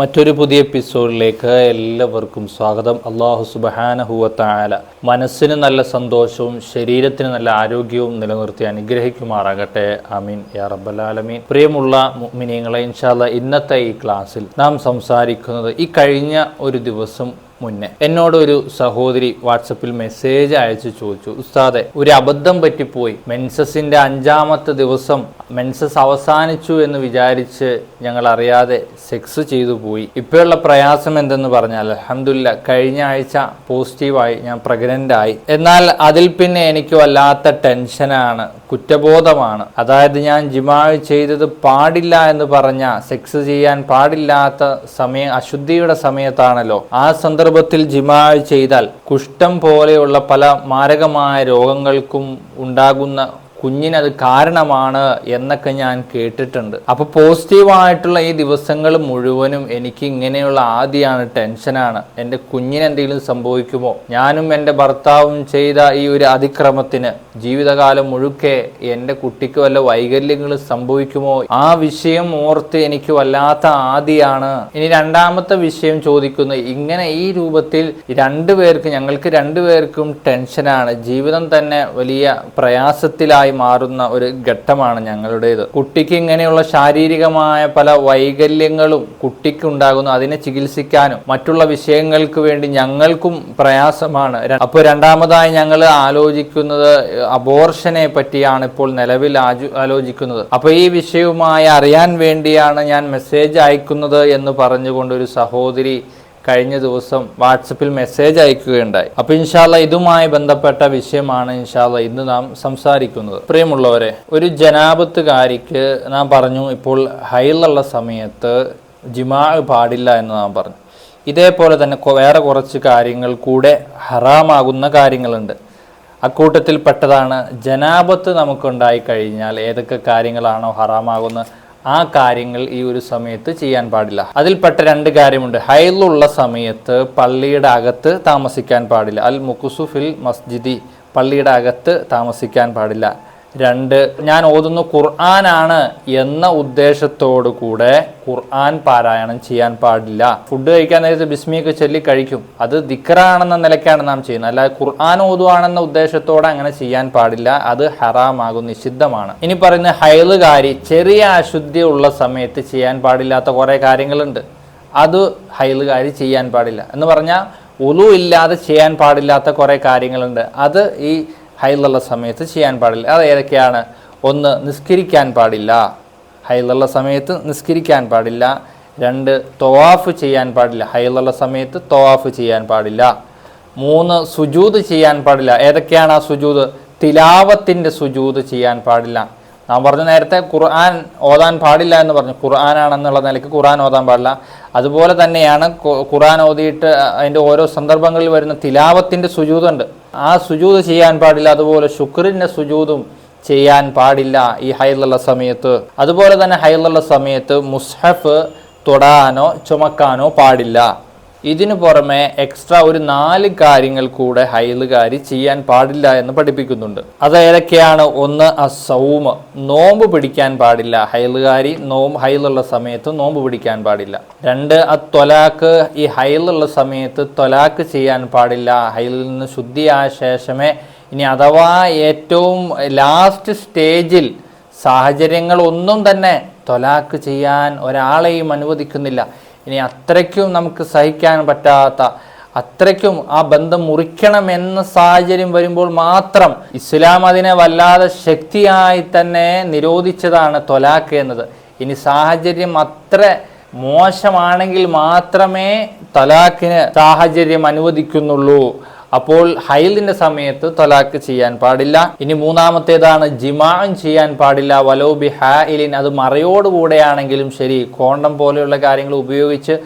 മറ്റൊരു പുതിയ എപ്പിസോഡിലേക്ക് എല്ലാവർക്കും സ്വാഗതം. അള്ളാഹു സുബഹാനഹുവത്തായാല മനസ്സിന് നല്ല സന്തോഷവും ശരീരത്തിന് നല്ല ആരോഗ്യവും നിലനിർത്തി അനുഗ്രഹിക്കുമാറാകട്ടെ. ആമീൻ. യാ റബ്ബലാലമീൻ പ്രിയമുള്ള മുഅ്മിനീങ്ങളെ ഇൻഷാല്ല ഇന്നത്തെ ഈ ക്ലാസ്സിൽ നാം സംസാരിക്കുന്നത് ഈ കഴിഞ്ഞ ഒരു ദിവസം മുന്നേ. എന്നോട് ഒരു സഹോദരി വാട്സപ്പിൽ മെസ്സേജ് അയച്ചു ചോദിച്ചു ഉസ്താദെ ഒരു അബദ്ധം പറ്റിപ്പോയി. മെൻസസിന്റെ അഞ്ചാമത്തെ ദിവസം മെൻസസ് അവസാനിച്ചു എന്ന് വിചാരിച്ച് ഞങ്ങൾ അറിയാതെ സെക്സ് ചെയ്തു പോയി. ഇപ്പോഴുള്ള പ്രയാസം എന്തെന്ന് പറഞ്ഞാൽ അലഹമില്ല കഴിഞ്ഞ ആഴ്ച പോസിറ്റീവായി ഞാൻ പ്രഗ്നന്റ് ആയി. എന്നാൽ അതിൽ പിന്നെ എനിക്ക് വല്ലാത്ത ടെൻഷനാണ് കുറ്റബോധമാണ്. അതായത് ഞാൻ ജിമാവ് ചെയ്തത് പാടില്ല എന്ന് പറഞ്ഞ സെക്സ് ചെയ്യാൻ പാടില്ലാത്ത സമയം അശുദ്ധിയുടെ സമയത്താണല്ലോ. ആ സന്ദർഭത്തിൽ ജിമാ ചെയ്താൽ കുഷ്ഠം പോലെയുള്ള പല മാരകമായ രോഗങ്ങൾക്കും ഉണ്ടാകുന്ന കുഞ്ഞിനത് കാരണമാണ് എന്നൊക്കെ ഞാൻ കേട്ടിട്ടുണ്ട്. അപ്പൊ പോസിറ്റീവായിട്ടുള്ള ഈ ദിവസങ്ങൾ മുഴുവനും എനിക്ക് ഇങ്ങനെയുള്ള ആദ്യമാണ് ടെൻഷനാണ്. എന്റെ കുഞ്ഞിനെന്തെങ്കിലും സംഭവിക്കുമോ? ഞാനും എന്റെ ഭർത്താവും ചെയ്ത ഈ ഒരു അതിക്രമത്തിന് ജീവിതകാലം മുഴുക്കെ എന്റെ കുട്ടിക്ക് വല്ല വൈകല്യങ്ങൾ സംഭവിക്കുമോ? ആ വിഷയം ഓർത്ത് എനിക്ക് വല്ലാത്ത ആദിയാണ്. ഇനി രണ്ടാമത്തെ വിഷയം ചോദിക്കുന്നു. ഇങ്ങനെ ഈ രൂപത്തിൽ രണ്ടുപേർക്ക് ഞങ്ങൾക്ക് രണ്ടുപേർക്കും ടെൻഷനാണ്. ജീവിതം തന്നെ വലിയ പ്രയാസത്തിലായി മാറുന്ന ഒരു ഘട്ടമാണ് ഞങ്ങളുടേത്. കുട്ടിക്ക് ഇങ്ങനെയുള്ള ശാരീരികമായ പല വൈകല്യങ്ങളും കുട്ടിക്കുണ്ടാകുന്നു അതിനെ ചികിത്സിക്കാനും മറ്റുള്ള വിഷയങ്ങൾക്ക് വേണ്ടി ഞങ്ങൾക്കും പ്രയാസമാണ്. അപ്പോൾ രണ്ടാമതായി ഞങ്ങൾ ആലോചിക്കുന്നത് അബോർഷനെ പറ്റിയാണ് ഇപ്പോൾ നിലവിൽ ആലോചിക്കുന്നത്. അപ്പൊ ഈ വിഷയവുമായി അറിയാൻ വേണ്ടിയാണ് ഞാൻ മെസ്സേജ് അയക്കുന്നത് എന്ന് പറഞ്ഞുകൊണ്ട് ഒരു സഹോദരി കഴിഞ്ഞ ദിവസം വാട്സപ്പിൽ മെസ്സേജ് അയക്കുകയുണ്ടായി. അപ്പൊ ഇൻഷാല്ല ഇതുമായി ബന്ധപ്പെട്ട വിഷയമാണ് ഇൻഷാല്ല ഇന്ന് നാം സംസാരിക്കുന്നത്. പ്രിയമുള്ളവരെ ഒരു ജനാപത്തുകാരിക്ക് നാം പറഞ്ഞു ഇപ്പോൾ ഹൈലുള്ള സമയത്ത് ജിമാ പാടില്ല എന്ന് നാം പറഞ്ഞു. ഇതേപോലെ തന്നെ വേറെ കുറച്ച് കാര്യങ്ങൾ കൂടെ ഹറാമാകുന്ന കാര്യങ്ങളുണ്ട്. അക്കൂട്ടത്തിൽ പെട്ടതാണ് ജനാപത്ത് നമുക്കുണ്ടായി കഴിഞ്ഞാൽ ഏതൊക്കെ കാര്യങ്ങളാണോ ഹറാമാകുന്ന ആ കാര്യങ്ങൾ ഈ ഒരു സമയത്ത് ചെയ്യാൻ പാടില്ല. അതിൽപ്പെട്ട രണ്ട് കാര്യമുണ്ട്. ഹൈലുള്ള സമയത്ത് പള്ളിയുടെ അകത്ത് താമസിക്കാൻ പാടില്ല. അൽ മുക്കുസുഫിൽ മസ്ജിദി പള്ളിയുടെ അകത്ത് താമസിക്കാൻ പാടില്ല. രണ്ട് ഞാൻ ഓതുന്ന ഖുർആനാണ് എന്ന ഉദ്ദേശത്തോടു കൂടെ ഖുർആൻ പാരായണം ചെയ്യാൻ പാടില്ല. ഫുഡ് കഴിക്കാൻ നേരത്തെ ബിസ്മിയൊക്കെ ചൊല്ലി കഴിക്കും. അത് ദിക്കറാണെന്ന നിലയ്ക്കാണ് നാം ചെയ്യുന്നത്. അല്ലാതെ ഖുർആൻ ഓതുവാണെന്ന ഉദ്ദേശത്തോടെ അങ്ങനെ ചെയ്യാൻ പാടില്ല. അത് ഹറാമാകും നിഷിദ്ധമാണ്. ഇനി പറയുന്ന ഹൈലുകാരി ചെറിയ അശുദ്ധി ഉള്ള സമയത്ത് ചെയ്യാൻ പാടില്ലാത്ത കുറേ കാര്യങ്ങളുണ്ട്. അത് ഹൈലുകാരി ചെയ്യാൻ പാടില്ല. എന്ന് പറഞ്ഞാൽ ഒലു ഇല്ലാതെ ചെയ്യാൻ പാടില്ലാത്ത കുറേ കാര്യങ്ങളുണ്ട്. അത് ഈ ഹൈലുള്ള സമയത്ത് ചെയ്യാൻ പാടില്ല. അത് ഏതൊക്കെയാണ്? ഒന്ന് നിസ്കരിക്കാൻ പാടില്ല. ഹൈലുള്ള സമയത്ത് നിസ്കരിക്കാൻ പാടില്ല. രണ്ട് തൊവാഫ് ചെയ്യാൻ പാടില്ല. ഹൈലുള്ള സമയത്ത് തൊവാഫ് ചെയ്യാൻ പാടില്ല. മൂന്ന് സുജൂത് ചെയ്യാൻ പാടില്ല. ഏതൊക്കെയാണ് ആ സുജൂത് തിലാവത്തിന്റെ സുജൂത് ചെയ്യാൻ പാടില്ല. നാം പറഞ്ഞു നേരത്തെ ഖുർആൻ ഓതാൻ പാടില്ല എന്ന് പറഞ്ഞു. ഖുർആനാണെന്നുള്ള നിലയ്ക്ക് ഖുർആൻ ഓതാൻ പാടില്ല. അതുപോലെ തന്നെയാണ് ഖുർആൻ ഓതിയിട്ട് അതിന്റെ ഓരോ സന്ദർഭങ്ങളിൽ വരുന്ന തിലാവത്തിന്റെ സുജൂതുണ്ട്. ആ സുജൂത് ചെയ്യാൻ പാടില്ല. അതുപോലെ ശുക്രിന്റെ സുജൂതും ചെയ്യാൻ പാടില്ല ഈ ഹൈലുള്ള സമയത്ത്. അതുപോലെ തന്നെ ഹൈലുള്ള സമയത്ത് മുസ്ഹഫ് തൊടാനോ ചുമക്കാനോ പാടില്ല. ഇതിനു പുറമെ എക്സ്ട്രാ ഒരു നാല് കാര്യങ്ങൾ കൂടെ ഹൈലുകാരി ചെയ്യാൻ പാടില്ല എന്ന് പഠിപ്പിക്കുന്നുണ്ട്. അത് ഏതൊക്കെയാണ്? ഒന്ന് അസൗമ് നോമ്പ് പിടിക്കാൻ പാടില്ല. ഹൈലുകാരി നോമ്പ് ഹൈലുള്ള സമയത്ത് നോമ്പ് പിടിക്കാൻ പാടില്ല. രണ്ട് ആ തൊലാക്ക് ഈ ഹൈലുള്ള സമയത്ത് തൊലാക്ക് ചെയ്യാൻ പാടില്ല. ഹൈലിൽ നിന്ന് ശുദ്ധിയായ ശേഷമേ ഇനി അഥവാ ഏറ്റവും ലാസ്റ്റ് സ്റ്റേജിൽ സാഹചര്യങ്ങൾ ഒന്നും തന്നെ തൊലാക്ക് ചെയ്യാൻ ഒരാളെയും അനുവദിക്കുന്നില്ല. ഇനി അത്രയ്ക്കും നമുക്ക് സഹിക്കാൻ പറ്റാത്ത അത്രയ്ക്കും ആ ബന്ധം മുറിക്കണമെന്ന സാഹചര്യം വരുമ്പോൾ മാത്രം ഇസ്ലാം അതിനെ വല്ലാതെ ശക്തിയായി തന്നെ നിരോധിച്ചതാണ് തൊലാക്ക് എന്നത്. ഇനി സാഹചര്യം അത്ര മോശമാണെങ്കിൽ മാത്രമേ തലാഖിന് സാഹചര്യം അനുവദിക്കുന്നുള്ളൂ. അപ്പോൾ ഹൈലിന്റെ സമയത്ത് തൊലാക്ക് ചെയ്യാൻ പാടില്ല. ഇനി മൂന്നാമത്തേതാണ് ജിമാൻ ചെയ്യാൻ പാടില്ല. വലോബി ഇലിൻ അത് മറയോടുകൂടെയാണെങ്കിലും ശരി കോണ്ടം പോലെയുള്ള കാര്യങ്ങൾ ഉപയോഗിച്ച്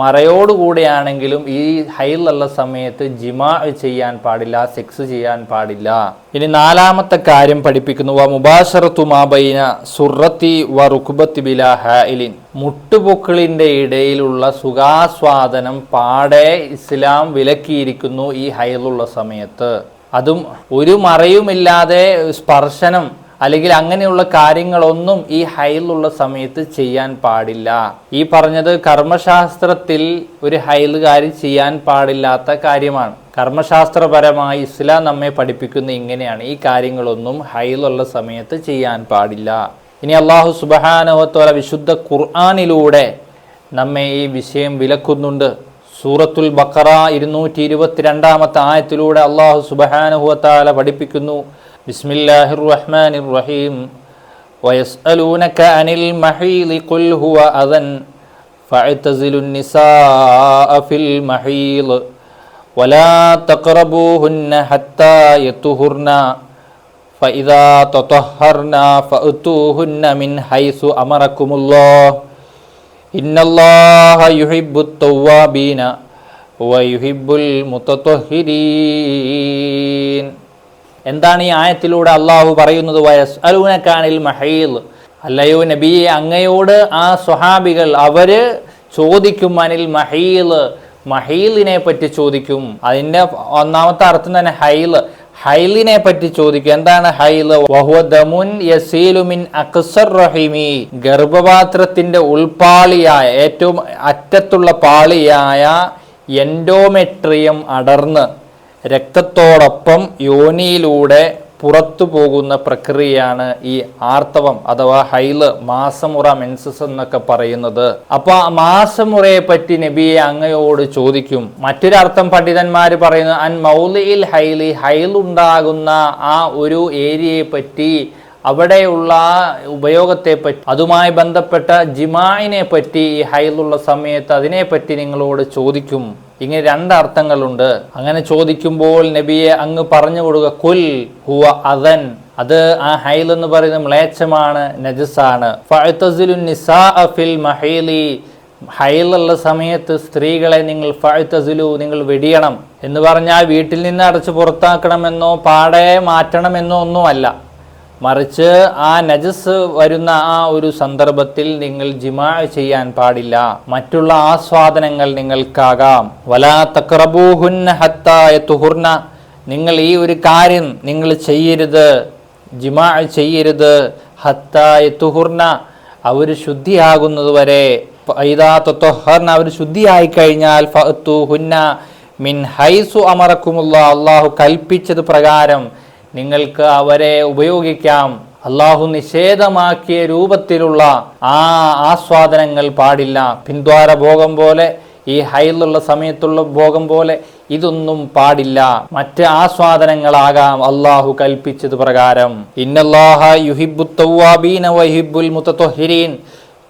മറയോടുകൂടെയാണെങ്കിലും ഈ ഹൈലുള്ള സമയത്ത് ജിമാ ചെയ്യാൻ പാടില്ല സെക്സ് ചെയ്യാൻ പാടില്ല. ഇനി നാലാമത്തെ കാര്യം പഠിപ്പിക്കുന്നു. വ മുബാഷറത്തു സുറത്തി വ റുഖുബത്ത് ബില ഹലിൻ മുട്ടുപൊക്കിളിന്റെ ഇടയിലുള്ള സുഖാസ്വാദനം പാടെ ഇസ്ലാം വിലക്കിയിരിക്കുന്നു ഈ ഹൈലുള്ള സമയത്ത്. അതും ഒരു മറയുമില്ലാതെ സ്പർശനം അല്ലെങ്കിൽ അങ്ങനെയുള്ള കാര്യങ്ങളൊന്നും ഈ ഹൈലുള്ള സമയത്ത് ചെയ്യാൻ പാടില്ല. ഈ പറഞ്ഞത് കർമ്മശാസ്ത്രത്തിൽ ഒരു ഹൈലുകാരി ചെയ്യാൻ പാടില്ലാത്ത കാര്യമാണ്. കർമ്മശാസ്ത്രപരമായി ഇസ്ലാം നമ്മെ പഠിപ്പിക്കുന്ന ഇങ്ങനെയാണ്. ഈ കാര്യങ്ങളൊന്നും ഹൈലുള്ള സമയത്ത് ചെയ്യാൻ പാടില്ല. ഇനി അള്ളാഹു സുബഹാനവത്തോല വിശുദ്ധ ഖുർആാനിലൂടെ നമ്മെ ഈ വിഷയം വിലക്കുന്നുണ്ട്. സൂറത്തുൽ ബക്കറ ഇരുന്നൂറ്റി ഇരുപത്തിരണ്ടാമത്തെ ആയത്തിലൂടെ അള്ളാഹു സുബഹാനുഹുവത്താല പഠിപ്പിക്കുന്നു. بسم الله الرحمن الرحيم. ويسألونك عن المحيض قل هو أذى فاعتزلوا النساء في المحيض ولا تقربوهن حتى يطهرن. فإذا تطهرن فأتوهن من حيث أمركم الله. إن الله يحب التوابين ويحب المتطهرين. എന്താണ് ഈ ആയത്തിലൂടെ അള്ളാഹു പറയുന്നത്? വയസ് അലൂനക്കാനിൽ മഹീൽ അല്ലയോ നബിയെ അങ്ങയോട് ആ സ്വഹാബികൾ അവർ ചോദിക്കും അനിൽ മഹീൽ മഹീലിനെ പറ്റി ചോദിക്കും. അതിന്റെ ഒന്നാമത്തെ അർത്ഥം തന്നെ ഹൈൽ. ഹൈലിനെ പറ്റി ചോദിക്കും. എന്താണ് ഹൈൽ യസീലുമിൻ അക്സർ റഹിമി. ഗർഭപാത്രത്തിന്റെ ഉൾപാളിയായ ഏറ്റവും അറ്റത്തുള്ള പാളിയായ എൻഡോമെട്രിയം അടർന്ന്. രക്തത്തോടൊപ്പം യോനിയിലൂടെ പുറത്തു പോകുന്ന പ്രക്രിയയാണ് ഈ ആർത്തവം അഥവാ ഹൈൽ മാസമുറ മെൻസസ് എന്നൊക്കെ പറയുന്നത്. അപ്പൊ ആ മാസമുറയെ പറ്റി നബിയെ അങ്ങയോട് ചോദിക്കും. മറ്റൊരർത്ഥം പണ്ഡിതന്മാർ പറയുന്നു അൻ മൗലിയിൽ ഹൈലി ഹൈലുണ്ടാകുന്ന ആ ഒരു ഏരിയയെ പറ്റി അവിടെയുള്ള ഉപയോഗത്തെ പറ്റി അതുമായി ബന്ധപ്പെട്ട ജിമായിനെ പറ്റി ഈ ഹൈലുള്ള സമയത്ത് അതിനെപ്പറ്റി നിങ്ങളോട് ചോദിക്കും. ഇങ്ങനെ രണ്ടർത്ഥങ്ങളുണ്ട്. അങ്ങനെ ചോദിക്കുമ്പോൾ നബിയെ അങ്ങ് പറഞ്ഞു കൊടുക്കുക കുൽ ഹുവ അതൻ അത് ആ ഹൈൽ എന്ന് പറയുന്നത് മ്ലേച്ഛമാണ് നജസാണ് ഫിൽ മഹീലി. ഹൈലുള്ള സമയത്ത് സ്ത്രീകളെ നിങ്ങൾ ഫഴുത്തസിലു നിങ്ങൾ വെടിയണം എന്ന് പറഞ്ഞാൽ വീട്ടിൽ നിന്ന് അടച്ചു പുറത്താക്കണമെന്നോ പാടെ മാറ്റണമെന്നോ ഒന്നുമല്ല. മറിച്ച് ആ നജസ് വരുന്ന ആ ഒരു സന്ദർഭത്തിൽ നിങ്ങൾ ജിമാ ചെയ്യാൻ പാടില്ല. മറ്റുള്ള ആസ്വാദനങ്ങൾ നിങ്ങൾക്കാകാം. വലാ തക്രബൂഹുന്ന ഹത്തായ തുഹുർന നിങ്ങൾ ഈ ഒരു കാര്യം നിങ്ങൾ ചെയ്യരുത്. ജിമാ ചെയ്യരുത്. ഹത്തായ തുഹുർന അവർ ശുദ്ധിയാകുന്നത് വരെ തൊഹർന അവർ ശുദ്ധിയായി കഴിഞ്ഞാൽ ഫഅത്തുഹുന്ന മിൻ ഹൈസു അമറക്കുമുള്ള അള്ളാഹു കൽപ്പിച്ചത് പ്രകാരം നിങ്ങൾക്ക് അവരെ ഉപയോഗിക്കാം. അള്ളാഹു നിഷേധമാക്കിയ രൂപത്തിലുള്ള ആ ആസ്വാദനങ്ങൾ പാടില്ല. പിന്ദ്വാര ഭോഗം പോലെ ഈ ഹൈലുള്ള സമയത്തുള്ള ഭോഗം പോലെ ഇതൊന്നും പാടില്ല. മറ്റ് ആസ്വാദനങ്ങളാകാം അള്ളാഹു കൽപ്പിച്ചത് പ്രകാരം.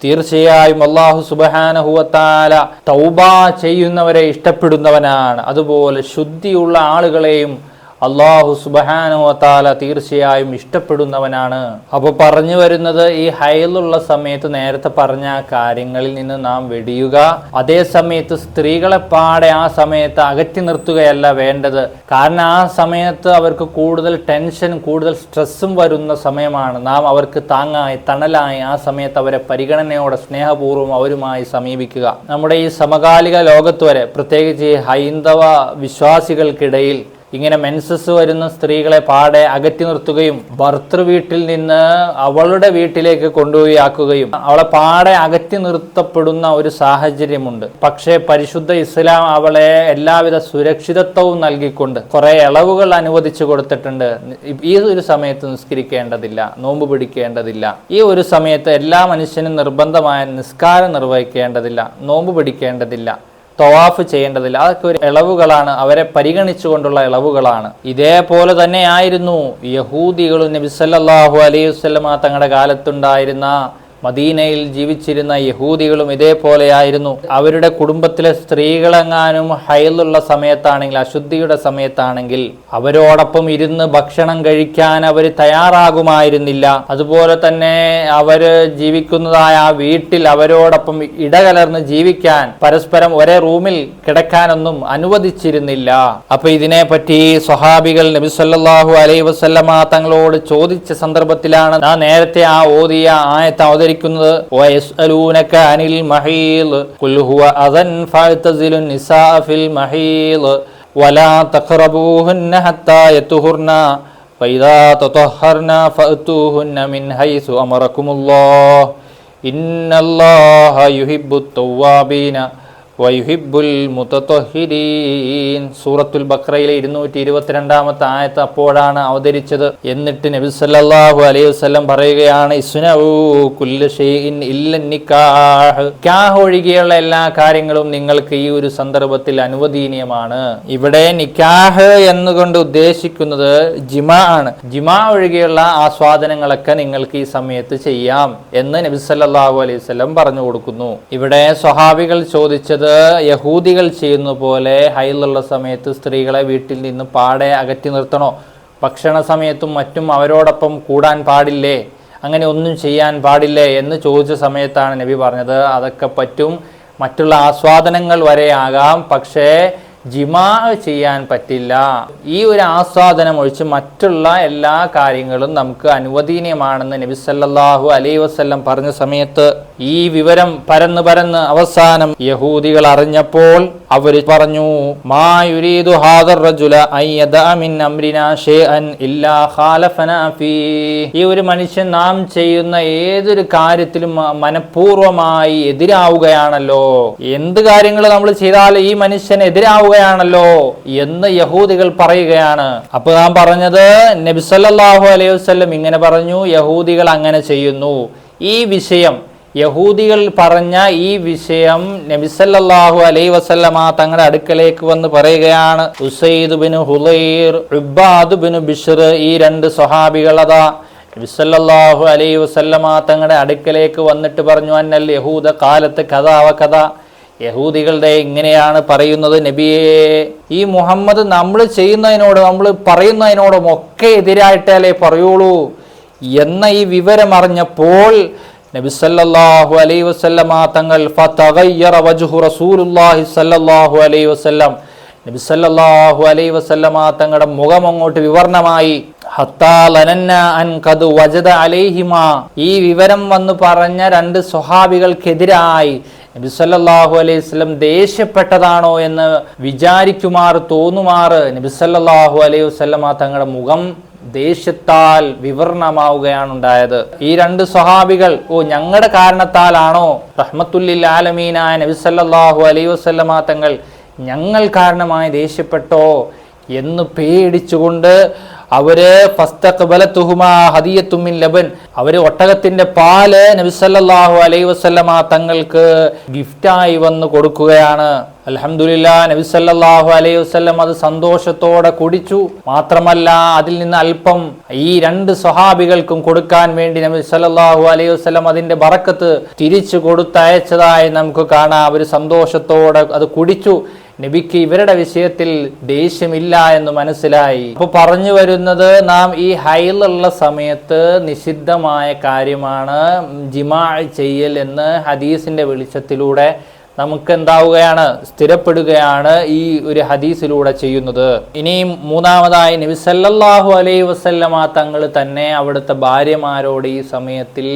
തീർച്ചയായും അള്ളാഹു സുബഹാനഹുവത്താല തൗബ ചെയ്യുന്നവരെ ഇഷ്ടപ്പെടുന്നവനാണ്. അതുപോലെ ശുദ്ധിയുള്ള ആളുകളെയും അള്ളാഹു സുബഹാനുവത്താല തീർച്ചയായും ഇഷ്ടപ്പെടുന്നവനാണ്. അപ്പോൾ പറഞ്ഞു വരുന്നത് ഈ ഹൈലുള്ള സമയത്ത് നേരത്തെ പറഞ്ഞ കാര്യങ്ങളിൽ നിന്ന് നാം വെടിയുക. അതേ സമയത്ത് സ്ത്രീകളെ പാടെ ആ സമയത്ത് അകറ്റി നിർത്തുകയല്ല വേണ്ടത്. കാരണം ആ സമയത്ത് അവർക്ക് കൂടുതൽ ടെൻഷൻ കൂടുതൽ സ്ട്രെസ്സും വരുന്ന സമയമാണ്. നാം അവർക്ക് താങ്ങായി തണലായി ആ സമയത്ത് അവരെ പരിഗണനയോടെ സ്നേഹപൂർവം അവരുമായി സമീപിക്കുക. നമ്മുടെ ഈ സമകാലിക ലോകത്ത് വരെ പ്രത്യേകിച്ച് ഈ ഹൈന്ദവ വിശ്വാസികൾക്കിടയിൽ ഇങ്ങനെ മെൻസസ് വരുന്ന സ്ത്രീകളെ പാടെ അകറ്റി നിർത്തുകയും ഭർത്തൃ വീട്ടിൽ നിന്ന് അവളുടെ വീട്ടിലേക്ക് കൊണ്ടുപോയി ആക്കുകയും അവളെ പാടെ അകറ്റി നിർത്തപ്പെടുന്ന ഒരു സാഹചര്യമുണ്ട്. പക്ഷേ പരിശുദ്ധ ഇസ്ലാം അവളെ എല്ലാവിധ സുരക്ഷിതത്വവും നൽകിക്കൊണ്ട് കുറെ ഇളവുകൾ അനുവദിച്ചു കൊടുത്തിട്ടുണ്ട്. ഈ ഒരു സമയത്ത് നിസ്കരിക്കേണ്ടതില്ല നോമ്പ് പിടിക്കേണ്ടതില്ല. ഈ ഒരു സമയത്ത് എല്ലാ മനുഷ്യനും നിർബന്ധമായ നിസ്കാരം നിർവഹിക്കേണ്ടതില്ല നോമ്പ് പിടിക്കേണ്ടതില്ല. തവാഫ് ചെയ്യേണ്ടതില്ല. അതൊക്കെ ഒരു ഇളവുകളാണ്. അവരെ പരിഗണിച്ചുകൊണ്ടുള്ള ഇളവുകളാണ്. ഇതേപോലെ തന്നെയായിരുന്നു യഹൂദികളും നബി സല്ലല്ലാഹു അലൈഹി വസല്ലമ തങ്ങളുടെ കാലത്തുണ്ടായിരുന്ന മദീനയിൽ ജീവിച്ചിരുന്ന യഹൂദികളും ഇതേപോലെയായിരുന്നു. അവരുടെ കുടുംബത്തിലെ സ്ത്രീകളെങ്ങാനും ഹൈലുള്ള സമയത്താണെങ്കിൽ അശുദ്ധിയുടെ സമയത്താണെങ്കിൽ അവരോടൊപ്പം ഇരുന്ന് ഭക്ഷണം കഴിക്കാൻ അവർ തയ്യാറാകുമായിരുന്നില്ല. അതുപോലെ തന്നെ അവർ ജീവിക്കുന്നതായ ആ വീട്ടിൽ അവരോടൊപ്പം ഇടകലർന്ന് ജീവിക്കാൻ പരസ്പരം ഒരേ റൂമിൽ കിടക്കാനൊന്നും അനുവദിച്ചിരുന്നില്ല. അപ്പൊ ഇതിനെപ്പറ്റി സ്വഹാബികൾ നബി അലൈ വസല്ലമ തങ്ങളോട് ചോദിച്ച സന്ദർഭത്തിലാണ് ആ നേരത്തെ ആ ഓതിയ ആയത്ത് അവതരിക്കുന്നത് ചോദിക്കുന്നത് വയസ്അലൂനക്കാനിൽ മഹീൽ കുൽഹുവ അദൻ ഫഅ്തസിലു നിസാ ഫിൽ മഹീൽ വലാ തഖറബൂഹുന്ന ഹത്താ യതുഹുർന ഫൈദാ തതഹർന ഫഅ്തൂഹുന്ന മിൻ ഹൈസു അമറകുമുല്ലാഹ് ഇന്നല്ലാഹ യുഹിബ്ബു തവ്വാബീന വൈഹിബുൽ മുത്തത്തൊഹിരീൻ സൂറത്തുൽ ബക്രയിലെ ഇരുന്നൂറ്റി ഇരുപത്തിരണ്ടാമത്തെ ആയത്ത് അപ്പോഴാണ് അവതരിച്ചത്. എന്നിട്ട് നബി സല്ലല്ലാഹു അലൈഹി വസല്ലം പറയുകയാണ് ഒഴികെയുള്ള എല്ലാ കാര്യങ്ങളും നിങ്ങൾക്ക് ഈ ഒരു സന്ദർഭത്തിൽ അനുവദീനീയമാണ്. ഇവിടെ നിക്കാഹ് എന്നുകൊണ്ട് ഉദ്ദേശിക്കുന്നത് ജിമാ ആണ്. ജിമാ ഒഴികെയുള്ള ആസ്വാദനങ്ങളൊക്കെ നിങ്ങൾക്ക് ഈ സമയത്ത് ചെയ്യാം എന്ന് നബി സല്ലല്ലാഹു അലൈഹി വസല്ലം പറഞ്ഞു കൊടുക്കുന്നു. ഇവിടെ സ്വഹാബികൾ ചോദിച്ചത് യഹൂദികൾ ചെയ്യുന്ന പോലെ ഹൈലുള്ള സമയത്ത് സ്ത്രീകളെ വീട്ടിൽ നിന്ന് പാടെ അകറ്റി നിർത്തണോ? ഭക്ഷണ സമയത്തും മറ്റും അവരോടൊപ്പം കൂടാൻ പാടില്ലേ? അങ്ങനെ ഒന്നും ചെയ്യാൻ പാടില്ലേ? എന്ന് ചോദിച്ച സമയത്താണ് നബി പറഞ്ഞത്. അതൊക്കെ പറ്റും. മറ്റുള്ള ആസ്വാദനങ്ങൾ വരെ ആകാം. പക്ഷേ ജിമാ ചെയ്യാൻ പറ്റില്ല. ഈ ഒരു ആസ്വാദനം ഒഴിച്ച് മറ്റുള്ള എല്ലാ കാര്യങ്ങളും നമുക്ക് അനുവദനീയമാണെന്ന് നബി സല്ലല്ലാഹു അലൈഹി വസല്ലം പറഞ്ഞ സമയത്ത് ഈ വിവരം പരന്ന് പരന്ന് അവസാനം യഹൂദികൾ അറിഞ്ഞപ്പോൾ അവർ പറഞ്ഞു മാ യുരീദു ഹാദർ റജുല ഇല്ലാ ഫീ. ഈ ഒരു മനുഷ്യൻ നാം ചെയ്യുന്ന ഏതൊരു കാര്യത്തിലും മനഃപൂർവമായി എതിരാവുകയാണല്ലോ. എന്ത് കാര്യങ്ങൾ നമ്മൾ ചെയ്താൽ ഈ മനുഷ്യൻ എതിരാവുകയാണല്ലോ എന്ന് യഹൂദികൾ പറയുകയാണ്. അപ്പൊ നാം പറഞ്ഞത് നബിസല്ലാഹു അലൈഹി വസല്ലം ഇങ്ങനെ പറഞ്ഞു യഹൂദികൾ അങ്ങനെ ചെയ്യുന്നു. ഈ വിഷയം യഹൂദികൾ പറഞ്ഞ ഈ വിഷയം നബിസല്ലാഹു അലൈ വസല്ലമ തങ്ങളുടെ അടുക്കലേക്ക് വന്ന് പറയുകയാണ്. Usaid bin Hudair Abbad bin Bishr ഈ രണ്ട് സ്വഹാബികൾ അതാ നബിസല്ലാഹു അലൈ വസല്ലമ തങ്ങളുടെ അടുക്കലേക്ക് വന്നിട്ട് പറഞ്ഞു അന്നൽ യഹൂദ കാലത്ത് കഥാവ കഥ യഹൂദികളുടെ ഇങ്ങനെയാണ് പറയുന്നത്. നബിയെ ഈ മുഹമ്മദ് നമ്മൾ ചെയ്യുന്നതിനോട് നമ്മൾ പറയുന്നതിനോടും ഒക്കെ എതിരായിട്ടല്ലേ പറയുള്ളൂ. എന്ന ഈ വിവരം അറിഞ്ഞപ്പോൾ നബി സല്ലല്ലാഹു അലൈഹി വസല്ലമ തങ്ങൾ ഫതഗയ്യറ വജ്ഹു റസൂലുള്ളാഹി സല്ലല്ലാഹു അലൈഹി വസല്ലം. നബി സല്ലല്ലാഹു അലൈഹി വസല്ലമ തങ്ങളുടെ മുഖം അങ്ങോട്ട് വിവർണമായി ഈ വിവരം വന്നു പറഞ്ഞ രണ്ട് സ്വഹാബികൾക്കെതിരായി നബി സല്ലല്ലാഹു അലൈഹി വസല്ലം ദേഷ്യപ്പെട്ടതാണോ എന്ന് വിചാരിക്കുമാർ തോന്നുമാർ നബി സല്ലല്ലാഹു അലൈഹി വസ്ലമ തങ്ങളുടെ മുഖം ദേഷ്യത്താൽ വിവരണമാവുകയാണ് ഉണ്ടായത്. ഈ രണ്ട് സ്വഹാബികൾ ഓ ഞങ്ങളുടെ കാരണത്താലാണോ? റഹ്മത്തുല്ലിൽ ആലമീനായ നബി സല്ലല്ലാഹു അലൈഹി വസ്ലമ തങ്ങൾ ഞങ്ങൾ കാരണമായി ദേഷ്യപ്പെട്ടോ എന്ന് പേടിച്ചുകൊണ്ട് അവർ ലബൻ. അവർ ഒട്ടകത്തിന്റെ പാൽ നബി അലൈ അലൈഹി വസല്ലമ തങ്ങൾക്ക് ഗിഫ്റ്റായി വന്ന് കൊടുക്കുകയാണ്. അലഹമുല്ല നബി സല്ലല്ലാഹു അലൈഹി വസല്ലം അത് സന്തോഷത്തോടെ കുടിച്ചു. മാത്രമല്ല അതിൽ നിന്ന് അല്പം ഈ രണ്ട് സ്വഹാബികൾക്കും കൊടുക്കാൻ വേണ്ടി നബി സല്ലല്ലാഹു അലൈഹി വസല്ലം അതിന്റെ ബറക്കത്ത് തിരിച്ചു കൊടുത്തയച്ചതായി നമുക്ക് കാണാം. അവർ സന്തോഷത്തോടെ അത് കുടിച്ചു. നബിക്ക് ഇവരുടെ വിഷയത്തിൽ ദേഷ്യമില്ല എന്ന് മനസ്സിലായി. അപ്പൊ പറഞ്ഞു വരുന്നത് നാം ഈ ഹൈലുള്ള സമയത്ത് നിഷിദ്ധമായ കാര്യമാണ് ജിമാ ചെയ്യൽ എന്ന് ഹദീസിന്റെ വെളിച്ചത്തിലൂടെ നമുക്ക് എന്താവുകയാണ് സ്ഥിരപ്പെടുകയാണ് ഈ ഒരു ഹദീസിലൂടെ ചെയ്യുന്നത്. ഇനിയും മൂന്നാമതായി നബി സല്ലല്ലാഹു അലൈഹി വസല്ലമ തങ്ങൾ തന്നെ അവിടുത്തെ ഭാര്യമാരോട് ഈ സമയത്തിൽ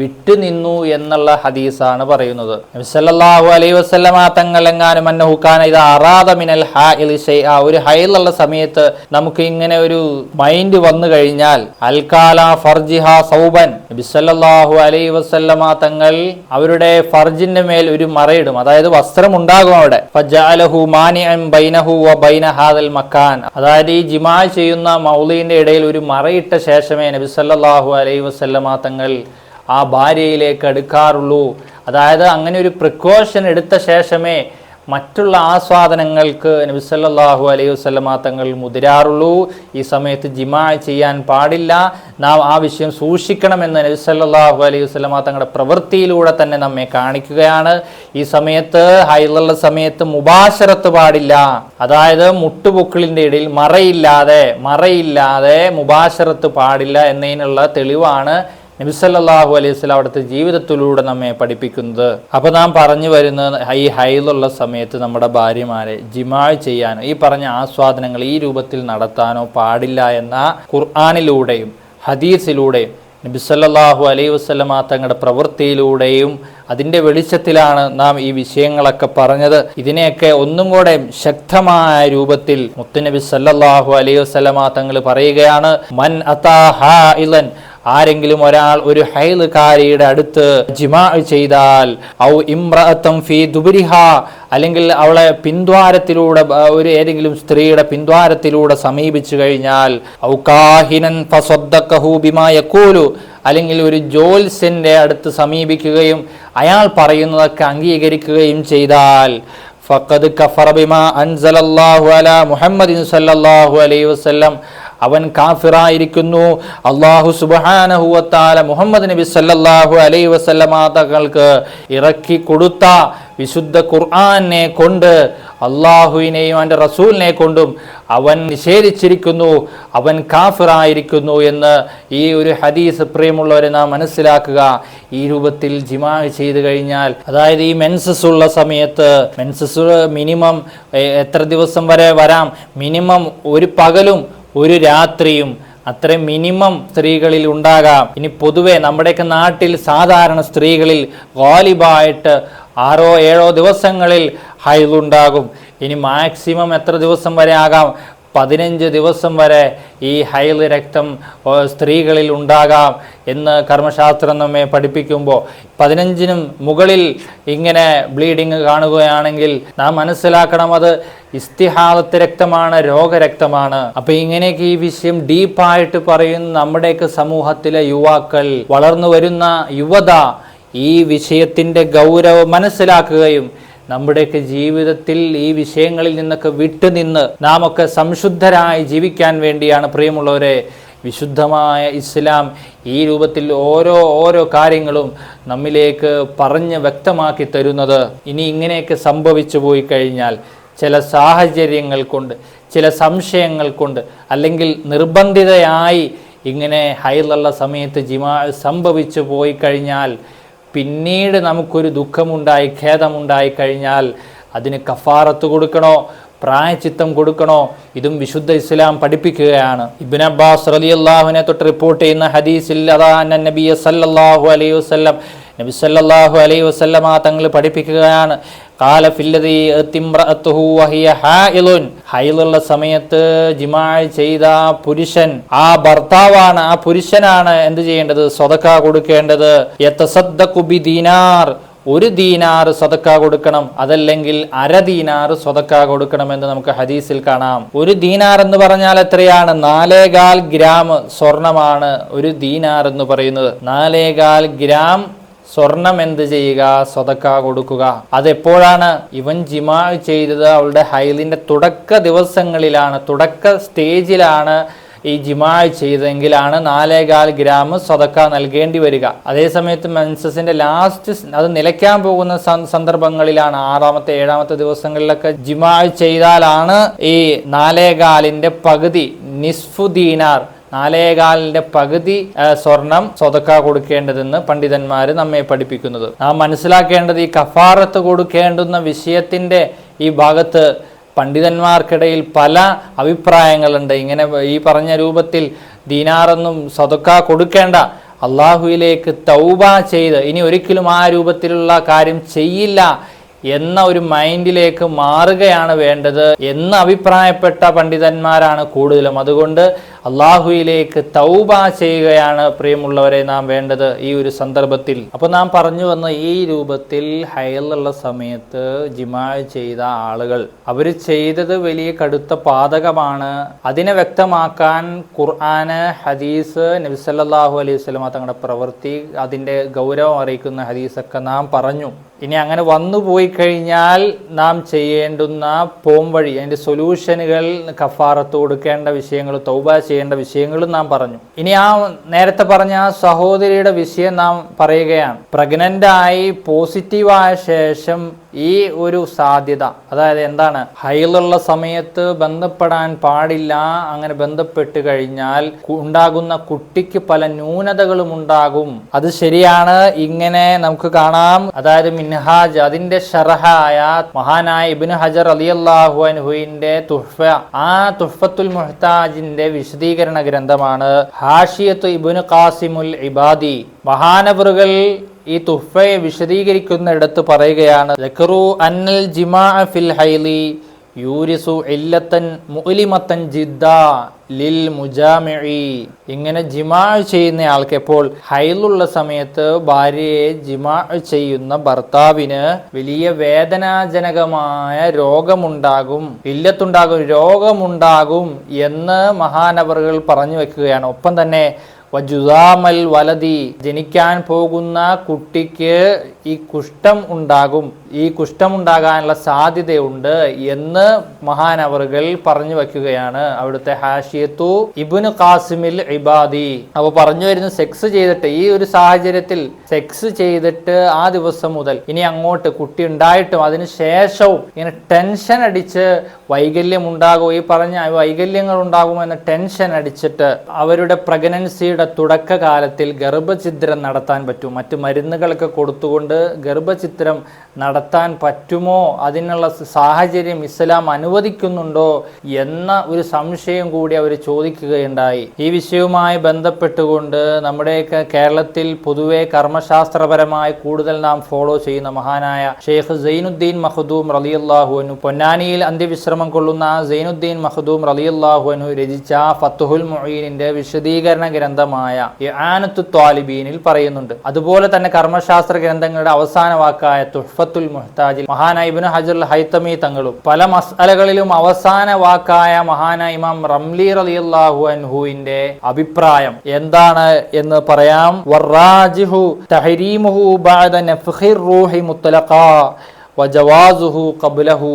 വിട്ടുനിന്നു എന്നുള്ള ഹദീസാണ് പറയുന്നത്. നബി സല്ലല്ലാഹു അലൈഹി വസല്ലമ തങ്ങൾ എങ്ങാനും അന്നഹുക്കാന ഇത് അറാദ മിനൽ ഹാഇലി ഷൈഅ ഒരു ഹൈലുള്ള സമയത്ത് നമുക്ക് ഇങ്ങനെ ഒരു മൈൻഡ് വന്നു കഴിഞ്ഞാൽ അൽക്കാല ഫർജിഹ സൗബൻ നബി സല്ലല്ലാഹു അലൈഹി വസല്ലമ തങ്ങൾ അവരുടെ ഫർജിന്റെ മേൽ ഒരു മറയിടും. അതായത് വസ്ത്രം ഉണ്ടാകും അവിടെ. ഫജഅലഹു മാനിഅൻ ബൈനഹു വ ബൈന ഹാദൽ മക്കാൻ. അതായത് ഈ ജിമാ ചെയ്യുന്ന മൗലീന്റെ ഇടയിൽ ഒരു മറയിട്ട ശേഷമേ നബി സല്ലല്ലാഹു അലൈഹി വസല്ലമ തങ്ങൾ ആ ഭാര്യയിലേക്ക് എടുക്കാറുള്ളൂ അതായത് അങ്ങനെ ഒരു പ്രിക്കോഷൻ എടുത്ത ശേഷമേ മറ്റുള്ള ആസ്വാദനങ്ങൾക്ക് നബി സല്ലല്ലാഹു അലൈഹി വസല്ലമ തങ്ങൾ മുതിരാറുള്ളൂ. ഈ സമയത്ത് ജിമാ ചെയ്യാൻ പാടില്ല. നാം ആ വിഷയം സൂക്ഷിക്കണമെന്ന് നബി സല്ലല്ലാഹു അലൈഹി വസല്ലമ തങ്ങളുടെ പ്രവൃത്തിയിലൂടെ തന്നെ നമ്മെ കാണിക്കുകയാണ്. ഈ സമയത്ത് ഹൈലുള്ള സമയത്ത് മുബാശരത്ത് പാടില്ല. അതായത് മുട്ടുപൊക്കിളിന്റെ ഇടയിൽ മറയില്ലാതെ മറയില്ലാതെ മുബാശരത്ത് പാടില്ല എന്നതിനുള്ള തെളിവാണ് നബിസല്ലാഹു അലൈഹി സ്വലാം അവിടുത്തെ ജീവിതത്തിലൂടെ നമ്മെ പഠിപ്പിക്കുന്നത്. അപ്പോൾ നാം പറഞ്ഞു വരുന്നത് ഈ ഹൈലുള്ള സമയത്ത് നമ്മുടെ ഭാര്യമാരെ ജിമാ ചെയ്യാനോ ഈ പറഞ്ഞ ആസ്വാദനങ്ങൾ ഈ രൂപത്തിൽ നടത്താനോ പാടില്ല എന്ന ഖുർആാനിലൂടെയും ഹദീസിലൂടെയും നബിസല്ലാഹു അലൈഹി വസ്ലമ തങ്ങളുടെ പ്രവൃത്തിയിലൂടെയും അതിന്റെ വെളിച്ചത്തിലാണ് നാം ഈ വിഷയങ്ങളൊക്കെ പറഞ്ഞത്. ഇതിനെയൊക്കെ ഒന്നും കൂടെ ശക്തമായ രൂപത്തിൽ മുത്തുനബി സല്ലാഹു അലൈഹി വസല്ലമ തങ്ങൾ പറയുകയാണ് മൻ അതാ ഇലൻ ആരെങ്കിലും ഒരാൾ ഒരു ഹൈലുകാരിയുടെ അടുത്ത് ജിമാ ചെയ്താൽ ഔ ഇമ്രഅത്തം ഫി ദുബരിഹ അല്ലെങ്കിൽ അവളെ പിന്ദ്വാരത്തിലൂടെ ഒരു ഏതെങ്കിലും സ്ത്രീയുടെ പിന്ദ്വാരത്തിലൂടെ സമീപിച്ചു കഴിഞ്ഞാൽ ഔ കാഹിനൻ യഖൂലു അല്ലെങ്കിൽ ഒരു ജോൽസിന്റെ അടുത്ത് സമീപിക്കുകയും അയാൾ പറയുന്നതൊക്കെ അംഗീകരിക്കുകയും ചെയ്താൽ ഫഖദ് കഫറ ബിമാ അൻസലല്ലാഹു അലാ മുഹമ്മദിൻ സല്ലല്ലാഹു അലൈഹി വസല്ലം അവൻ കാഫിറായിരിക്കുന്നു. അള്ളാഹു സുബാനഹുവത്താല മുഹമ്മദ് നബി സല്ലാഹു അലൈ വസല്ലമ തങ്ങൾക്ക് ഇറക്കി കൊടുത്ത വിശുദ്ധ ഖുർആാനെ കൊണ്ട് അള്ളാഹുവിനെയും അവന്റെ റസൂലിനെ കൊണ്ടും അവൻ നിഷേധിച്ചിരിക്കുന്നു അവൻ കാഫിറായിരിക്കുന്നു എന്ന് ഈ ഒരു ഹദീസ് പ്രിയമുള്ളവരെ നാം മനസ്സിലാക്കുക. ഈ രൂപത്തിൽ ജിമാ ചെയ്തു കഴിഞ്ഞാൽ അതായത് ഈ മെൻസസ് ഉള്ള സമയത്ത് മെൻസസ് മിനിമം എത്ര ദിവസം വരെ വരാം? മിനിമം ഒരു പകലും ഒരു രാത്രിയും അത്ര മിനിമം സ്ത്രീകളിൽ ഉണ്ടാകാം. ഇനി പൊതുവെ നമ്മുടെയൊക്കെ നാട്ടിൽ സാധാരണ സ്ത്രീകളിൽ ഗാലിബായിട്ട് ആറോ ഏഴോ ദിവസങ്ങളിൽ ഹൈലുണ്ടാകും ഇനി മാക്സിമം എത്ര ദിവസം വരെ ആകാം? പതിനഞ്ച് ദിവസം വരെ ഈ ഹൈൽ രക്തം സ്ത്രീകളിൽ ഉണ്ടാകാം എന്ന് കർമ്മശാസ്ത്രം നമ്മെ പഠിപ്പിക്കുമ്പോൾ പതിനഞ്ചിനും മുകളിൽ ഇങ്ങനെ ബ്ലീഡിങ് കാണുകയാണെങ്കിൽ നാം മനസ്സിലാക്കണം അത് ഇസ്തിഹാലത്ത് രക്തമാണ് രോഗരക്തമാണ്. അപ്പൊ ഇങ്ങനെയൊക്കെ ഈ വിഷയം ഡീപ്പായിട്ട് പറയുന്ന നമ്മുടെയൊക്കെ സമൂഹത്തിലെ യുവാക്കൾ വളർന്നു വരുന്ന യുവത ഈ വിഷയത്തിന്റെ ഗൗരവം മനസ്സിലാക്കുകയും നമ്മുടെയൊക്കെ ജീവിതത്തിൽ ഈ വിഷയങ്ങളിൽ നിന്നൊക്കെ വിട്ടുനിന്ന് നാം ഒക്കെ സംശുദ്ധരായി ജീവിക്കാൻ വേണ്ടിയാണ് പ്രിയമുള്ളവരെ വിശുദ്ധമായ ഇസ്ലാം ഈ രൂപത്തിൽ ഓരോ ഓരോ കാര്യങ്ങളും നമ്മിലേക്ക് പറഞ്ഞ് വ്യക്തമാക്കി തരുന്നത്. ഇനി ഇങ്ങനെയൊക്കെ സംഭവിച്ചു പോയി കഴിഞ്ഞാൽ ചില സാഹചര്യങ്ങൾ കൊണ്ട് ചില സംശയങ്ങൾ കൊണ്ട് അല്ലെങ്കിൽ നിർബന്ധിതയായി ഇങ്ങനെ ഹൈലുള്ള സമയത്ത് ജിമാ സംഭവിച്ചു പോയി കഴിഞ്ഞാൽ പിന്നീട് നമുക്കൊരു ദുഃഖമുണ്ടായി ഖേദമുണ്ടായി കഴിഞ്ഞാൽ അതിന് കഫാറത്ത് കൊടുക്കണോ പ്രായചിത്തം കൊടുക്കണോ ഇതും വിശുദ്ധ ഇസ്ലാം പഠിപ്പിക്കുകയാണ്. ഇബിൻ അബ്ബാസ് റലി അള്ളാഹുവിനെ തൊട്ട് റിപ്പോർട്ട് ചെയ്യുന്ന ഹദീസിൽ അതാ നബി സല്ലല്ലാഹു അലൈഹി വസല്ലം നബി സല്ലല്ലാഹു അലൈഹി വസല്ലമ തങ്ങൾ പഠിപ്പിക്കുകയാണ്. കാല ഫില്ലതി ഹൈലുള്ള സമയത്ത് ജിമാഅ് ചെയ്ത പുരുഷൻ ആ ഭർത്താവാണ് ആ പുരുഷനാണ് എന്ത് ചെയ്യേണ്ടത്? സ്വതക്ക കൊടുക്കേണ്ടത്. യതസദ്ദഖു ദീനാർ ഒരു ദീനാർ സ്വതക്ക കൊടുക്കണം. അതല്ലെങ്കിൽ അര ദീനാർ സ്വതക്ക കൊടുക്കണമെന്ന് നമുക്ക് ഹദീസിൽ കാണാം. ഒരു ദീനാർ എന്ന് പറഞ്ഞാൽ എത്രയാണ്? നാലേകാൽ ഗ്രാം സ്വർണമാണ് ഒരു ദീനാർ എന്ന് പറയുന്നത്. നാലേകാൽ ഗ്രാം സ്വർണം എന്ത് ചെയ്യുക? സ്വതക്ക കൊടുക്കുക. അതെപ്പോഴാണ് ഇവൻ ജിമാ ചെയ്തത്? അവളുടെ ഹൈലിന്റെ തുടക്ക ദിവസങ്ങളിലാണ് തുടക്ക സ്റ്റേജിലാണ് ഈ ജിമാ ചെയ്തെങ്കിലാണ് നാലേകാൽ ഗ്രാം സ്വതക്ക നൽകേണ്ടി വരിക. അതേസമയത്ത് മെൻസസിന്റെ ലാസ്റ്റ് അത് നിലയ്ക്കാൻ പോകുന്ന സന്ദർഭങ്ങളിലാണ് ആറാമത്തെ ഏഴാമത്തെ ദിവസങ്ങളിലൊക്കെ ജിമാ ചെയ്താലാണ് ഈ നാലേകാലിന്റെ പകുതി നിസ്ഫു ദീനാർ നാലേകാലിന്റെ പകുതി സ്വർണം സ്വതക്ക കൊടുക്കേണ്ടതെന്ന് പണ്ഡിതന്മാർ നമ്മെ പഠിപ്പിക്കുന്നത്. നാം മനസ്സിലാക്കേണ്ടത് ഈ കഫാറത്ത് കൊടുക്കേണ്ടുന്ന വിഷയത്തിന്റെ ഈ ഭാഗത്ത് പണ്ഡിതന്മാർക്കിടയിൽ പല അഭിപ്രായങ്ങളുണ്ട്. ഇങ്ങനെ ഈ പറഞ്ഞ രൂപത്തിൽ ദീനാറൊന്നും സ്വതക്ക കൊടുക്കേണ്ട. അള്ളാഹുവിലേക്ക് തൗബ ചെയ്ത് ഇനി ഒരിക്കലും ആ രൂപത്തിലുള്ള കാര്യം ചെയ്യില്ല എന്ന ഒരു മൈൻഡിലേക്ക് മാറുകയാണ് വേണ്ടത് എന്ന് അഭിപ്രായപ്പെട്ട പണ്ഡിതന്മാരാണ് കൂടുതലും. അതുകൊണ്ട് അള്ളാഹുയിലേക്ക് തൗബ ചെയ്യുകയാണ് പ്രിയമുള്ളവരെ നാം വേണ്ടത് ഈ ഒരു സന്ദർഭത്തിൽ. അപ്പോൾ നാം പറഞ്ഞു വന്ന ഈ രൂപത്തിൽ ഹയലുള്ള സമയത്ത് ജിമാ ചെയ്ത ആളുകൾ അവർ ചെയ്തത് വലിയ കടുത്ത പാതകമാണ്. അതിനെ വ്യക്തമാക്കാൻ ഖുർആന് ഹദീസ് നബിസല്ലാഹു അലൈഹി വസല്ലമ തങ്ങളുടെ പ്രവൃത്തി അതിന്റെ ഗൗരവം അറിയിക്കുന്ന ഹദീസൊക്കെ നാം പറഞ്ഞു. ഇനി അങ്ങനെ വന്നു പോയി കഴിഞ്ഞാൽ നാം ചെയ്യേണ്ടുന്ന പോംവഴി അതിന്റെ സൊല്യൂഷനുകൾ കഫാറത്ത് കൊടുക്കേണ്ട വിഷയങ്ങൾ തൗബ ചെയ്യേണ്ട വിഷയങ്ങളും നാം പറഞ്ഞു. ഇനി ആ നേരത്തെ പറഞ്ഞ ആ സഹോദരിയുടെ വിഷയം നാം പറയുകയാണ്. പ്രഗ്നന്റ് ആയി പോസിറ്റീവായ ശേഷം ഈ ഒരു സാധ്യത. അതായത് എന്താണ്? ഹൈലുള്ള സമയത്ത് ബന്ധപ്പെടാൻ പാടില്ല അങ്ങനെ ബന്ധപ്പെട്ട് കഴിഞ്ഞാൽ ഉണ്ടാകുന്ന കുട്ടിക്ക് പല ന്യൂനതകളും ഉണ്ടാകും. അത് ശരിയാണ് ഇങ്ങനെ നമുക്ക് കാണാം. അതായത് മിൻഹാജ് അതിന്റെ ഷറഹായ മഹാനായ ഇബിന് ഹജർ അലി അള്ളാഹു അനുഹുവിന്റെ തുഹ്ഫ. ആ തുഹ്ഫത്തുൽ മുഹ്താജിന്റെ വിശദീകരണ ഗ്രന്ഥമാണ് ഹാഷിയത്ത് ഇബുന് കാസിമുൽ ഇബാദി. മഹാനവറുകൾ ഈ തുഹ്ഫയെ വിശദീകരിക്കുന്നിടത്ത് പറയുകയാണ് "ദക്കറു അന്നൽ ജിമാ ഫിൽ ഹൈലി യൂരിസു ഇല്ലത്തൻ മുഅലിമത്തൻ ജിദ്ദ ലിൽ മുജാമിഇ ഇങ്ങനെ ജിമാ ചെയ്യുന്ന ആൾക്ക് എപ്പോൾ? ഹൈലുള്ള സമയത്ത് ഭാര്യയെ ജിമാ ചെയ്യുന്ന ഭർത്താവിന് വലിയ വേദനാജനകമായ രോഗമുണ്ടാകും ഇല്ലത്തുണ്ടാകും രോഗമുണ്ടാകും എന്ന് മഹാനവറുകൾ പറഞ്ഞു വെക്കുകയാണ്. ഒപ്പം തന്നെ വജുദാമൽ വലതി ജനിക്കാൻ പോകുന്ന കുട്ടിക്ക് ഈ കുഷ്ഠം ഉണ്ടാകും. ഈ കുഷ്ഠമുണ്ടാകാനുള്ള സാധ്യതയുണ്ട് എന്ന് മഹാനവറുകൾ പറഞ്ഞു വയ്ക്കുകയാണ് അവിടുത്തെ ഹാഷിയത്തു ഇബുന് കാസിമിൽ ഇബാദി. അപ്പൊ പറഞ്ഞു വരുന്ന സെക്സ് ചെയ്തിട്ട് ഈ ഒരു സാഹചര്യത്തിൽ സെക്സ് ചെയ്തിട്ട് ആ ദിവസം മുതൽ ഇനി അങ്ങോട്ട് കുട്ടി ഉണ്ടായിട്ടും അതിന് ശേഷവും ഇങ്ങനെ ടെൻഷൻ അടിച്ച് വൈകല്യം ഉണ്ടാകും ഈ പറഞ്ഞ വൈകല്യങ്ങൾ ഉണ്ടാകുമെന്ന ടെൻഷൻ അടിച്ചിട്ട് അവരുടെ പ്രഗ്നൻസിയുടെ തുടക്കകാലത്തിൽ ഗർഭഛിദ്രം നടത്താൻ പറ്റും. മറ്റു മരുന്നുകളൊക്കെ കൊടുത്തുകൊണ്ട് ഗർഭഛിദ്രം നടത്താൻ പറ്റുമോ? അതിനുള്ള സാഹചര്യം ഇസ്ലാം അനുവദിക്കുന്നുണ്ടോ? എന്ന ഒരു സംശയം കൂടി അവർ ചോദിക്കുകയുണ്ടായി. ഈ വിഷയവുമായി ബന്ധപ്പെട്ടുകൊണ്ട് നമ്മുടെയൊക്കെ കേരളത്തിൽ പൊതുവെ കർമ്മശാസ്ത്രപരമായി കൂടുതൽ നാം ഫോളോ ചെയ്യുന്ന മഹാനായ ഷെയ്ഖ് സൈനുദ്ദീൻ മഹദൂം റലിയല്ലാഹുനു പൊന്നാനിയിൽ അന്ത്യവിശ്രമം കൊള്ളുന്ന സൈനുദ്ദീൻ മഹദൂം റലിയല്ലാഹുനു രചിച്ച ഫത്തുഹുൽ മൊയ്യീനിന്റെ വിശദീകരണ ഗ്രന്ഥമായ ഇആനത്തു ത്വാലിബീനിൽ പറയുന്നുണ്ട്. അതുപോലെ തന്നെ കർമ്മശാസ്ത്ര ഗ്രന്ഥങ്ങളുടെ അവസാന വാക്കായ തുഹ്ഫത്തുൽ മുഹ്താജിൽ. മഹാനായ ഇബ്നു ഹജറുൽ ഹൈത്തമി തങ്ങളും പല മസ്അലകളിലും അവസാന വാക്കായ മഹാനായ ഇമാം റംലി റളിയല്ലാഹു അൻഹുവിന്റെ അഭിപ്രായം എന്താണ് എന്ന് പറയാം. വറാജിഹു ബഅദ റൂഹി വജവാസുഹു കബുലഹു